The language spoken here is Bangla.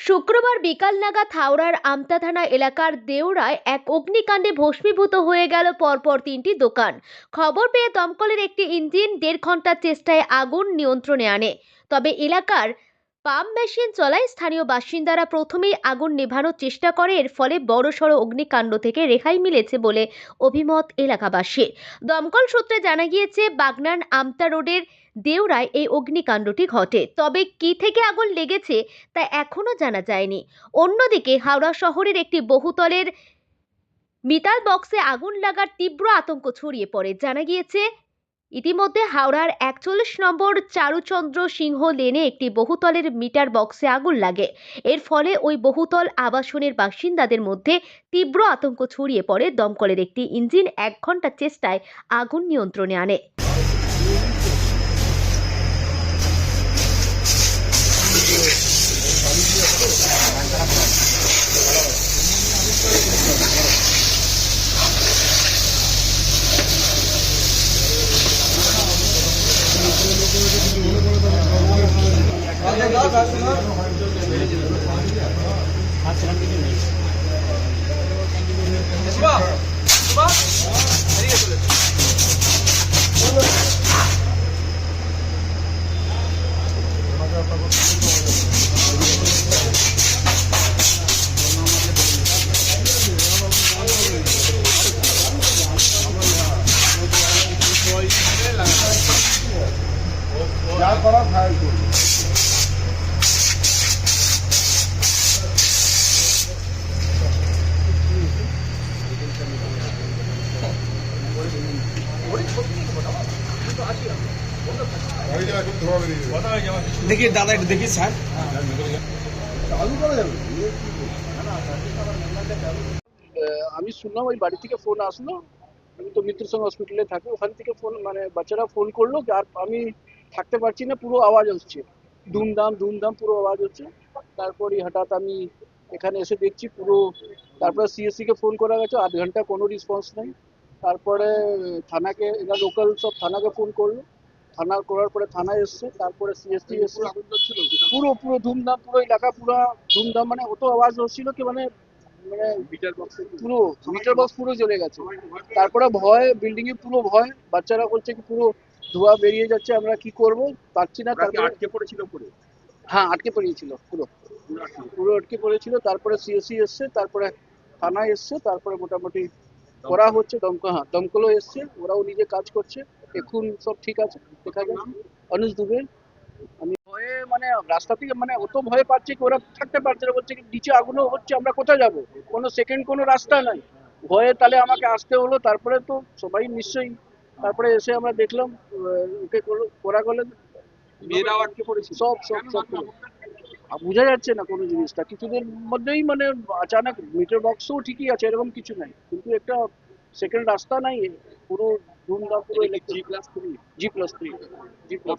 শুক্রবার বিকাল নাগা হাওড়ার আমতা থানা এলাকার দেওরায় এক অগ্নিকাণ্ডে ভস্মীভূত হয়ে গেল পরপর তিনটি দোকান। খবর পেয়ে দমকলের একটি ইঞ্জিন দেড় ঘণ্টার চেষ্টায় আগুন নিয়ন্ত্রণে আনে। তবে এলাকার পাম্প মেশিন চলায় স্থানীয় বাসিন্দারা প্রথমেই আগুন নেভানোর চেষ্টা করে। এর ফলে বড়সড় অগ্নিকাণ্ড থেকে রেহাই মিলেছে বলে অভিমত এলাকাবাসীর। দমকল সূত্রে জানা গিয়েছে, বাগনান আমতা রোডের দেওরায় এই অগ্নিকাণ্ডটি ঘটে। তবে কি থেকে আগুন লেগেছে তা এখনও জানা যায়নি। অন্যদিকে হাওড়া শহরের একটি বহুতলের মিতাল বক্সে আগুন লাগার তীব্র আতঙ্ক ছড়িয়ে পড়ে। জানা গিয়েছে ইতিমধ্যে হাওড়ার একচল্লিশ নম্বর চারুচন্দ্র সিংহ লেনে একটি বহুতলের মিটার বক্সে আগুন লাগে। এর ফলে ওই বহুতল আবাসনের বাসিন্দাদের মধ্যে তীব্র আতঙ্ক ছড়িয়ে পড়ে। দমকলের একটি ইঞ্জিন এক ঘণ্টার চেষ্টায় আগুন নিয়ন্ত্রণে আনে। 같이 한 기준이. 시바, 시바. দেখি, দাদা একটু দেখি, স্যার। চালু করা যাবে আমি শুনলাম ওই বাড়ি থেকে ফোন আসলো। আমি তো মৃত্যুর সঙ্গে হসপিটালে থাকি, ওখান থেকে ফোন মানে বাচ্চারা ফোন করল আর আমি থাকতে পারছি না, পুরো আওয়াজ হচ্ছে। ধুমধাম ধুমধাম, পুরো আওয়াজ হচ্ছে। তারপরে হঠাৎ আমি এখানে এসে দেখছি পুরো, তারপরে সিএসসি কে ফোন করা গেছে, আধ ঘণ্টা কোনো রেসপন্স নেই। তারপরে থানাকে, এরা লোকাল সব থানাকে ফোন করল। থানা করার পরে থানায় এসছে তারপরে সিএসটি এসছে। পুরো পুরো ধুমধাম পুরো এলাকা পুরো ধুমধাম মানে অত আওয়াজ হচ্ছিল কি মানে মানে পুরো মিটার বক্স পুরো জ্বলে গেছে। তারপরে ভয় বিল্ডিং এ পুরো ভয় বাচ্চারা বলছে কি পুরো ধোঁয়া বেরিয়ে যাচ্ছে আমরা কি করব? পারছি না তারপরে আটকে পড়েছিল পুরো? হ্যাঁ আটকে পড়েছিল পুরো। পুরো আটকে পড়েছিল। তারপরে সিএসসি এসছে তারপরে থানায় এসছে তারপরে মোটামুটি করা হচ্ছে দমকল হ্যাঁ দমকলও এসছে ওরাও নিজে কাজ করছে। এখন সব ঠিক আছে দেখা যাক। অনুজ দুবে আমি ভয়ে মানে রাস্তা থেকে মানে অত ভয় পাচ্ছে কি ওরা থাকতে পারছে না বলছে কি নিচে আগুনও হচ্ছে আমরা কোথায় যাব? কোনো সেকেন্ড কোনো রাস্তা নাই। ভয়ে তাহলে আমাকে আসতে হলো তারপরে তো সবাই নিশ্চয়ই তারপরে এসে আমরা দেখলাম ওকে করা গেলে। মেয়েরাও আটকে পড়েছিল সব সব সব বোঝা যাচ্ছে না কোনো জিনিসটা কিছুদের মধ্যেই মানে আচানক মিটার বক্সও ঠিকই আছে এরকম কিছু নাই। কিন্তু একটা সেকেন্ড রাস্তা নাই পুরো Room number G plus three. G plus three. G plus